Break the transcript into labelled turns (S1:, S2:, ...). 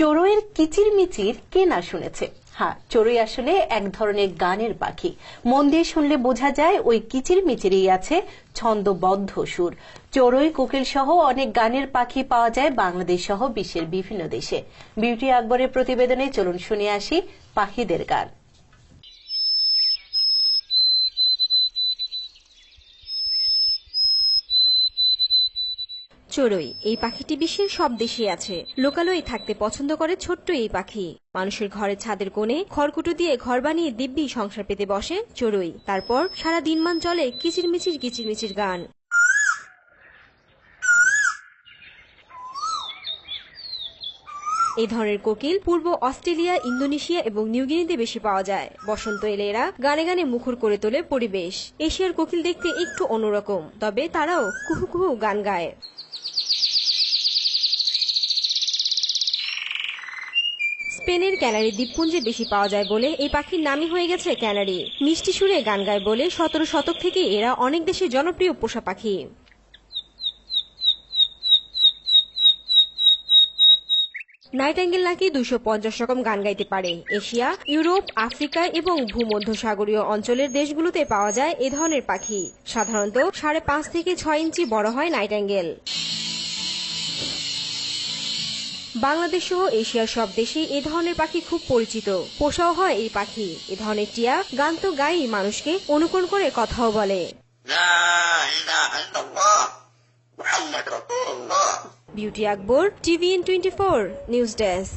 S1: চড়ুইয়ের কিচিরমিচির কে না শুনেছে। হ্যাঁ চড়ুই আসলে এক ধরনের গানের পাখি। মন দিয়ে শুনলে বোঝা যায় ওই কিচির মিচিরই আছে ছন্দবদ্ধ সুর। চড়ুই, কোকিল সহ অনেক গানের পাখি পাওয়া যায় বাংলাদেশ সহ বিশ্বের বিভিন্ন দেশে। বিউটি আকবরের প্রতিবেদনে চলুন শুনে আসি পাখিদের গান।
S2: চড়ুই, এই পাখিটি বিশ্বের সব দেশে আছে। লোকালয়ে থাকতে পছন্দ করে ছোট্ট এই পাখি। মানুষের ঘরের ছাদের কোণে খড়কুটো দিয়ে ঘর বানিয়ে দিব্যি সংসার পেতে বসে চড়ুই। তারপর সারা দিনমান চলে কিচিরমিচির কিচিরমিচির গান। এই ধরনের কোকিল পূর্ব অস্ট্রেলিয়া, ইন্দোনেশিয়া এবং নিউগিনিতে বেশি পাওয়া যায়। বসন্ত এলে এরা গানে গানে মুখর করে তোলে পরিবেশ। এশিয়ার কোকিল দেখতে একটু অন্যরকম, তবে তারাও কুহু কুহু গান গায়। স্পেনের ক্যানারি দ্বীপপুঞ্জে বেশি পাওয়া যায় বলে এই পাখির নামই হয়ে গেছে ক্যানারি মিষ্টি সুরে গান গায় বলে সতেরো শতক থেকে এরা অনেক দেশে জনপ্রিয় পোষা পাখি। নাইটাঙ্গেল নাকি দুশো পঞ্চাশ রকম গান গাইতে পারে। এশিয়া, ইউরোপ, আফ্রিকা এবং ভূমধ্য সাগরীয় অঞ্চলের দেশগুলোতে পাওয়া যায় এ ধরনের পাখি। সাধারণত সাড়ে পাঁচ থেকে ছয় ইঞ্চি বড় হয় নাইটাঙ্গেল বাংলাদেশ সহ এশিয়ার সব দেশে এ ধরনের পাখি খুব পরিচিত। পোষাও হয় এই পাখি। এ ধরনের টিয়া গান তো গায়ে মানুষকে অনুকরণ করে কথাও বলে। Beauty Akbar TVN twenty four news desk.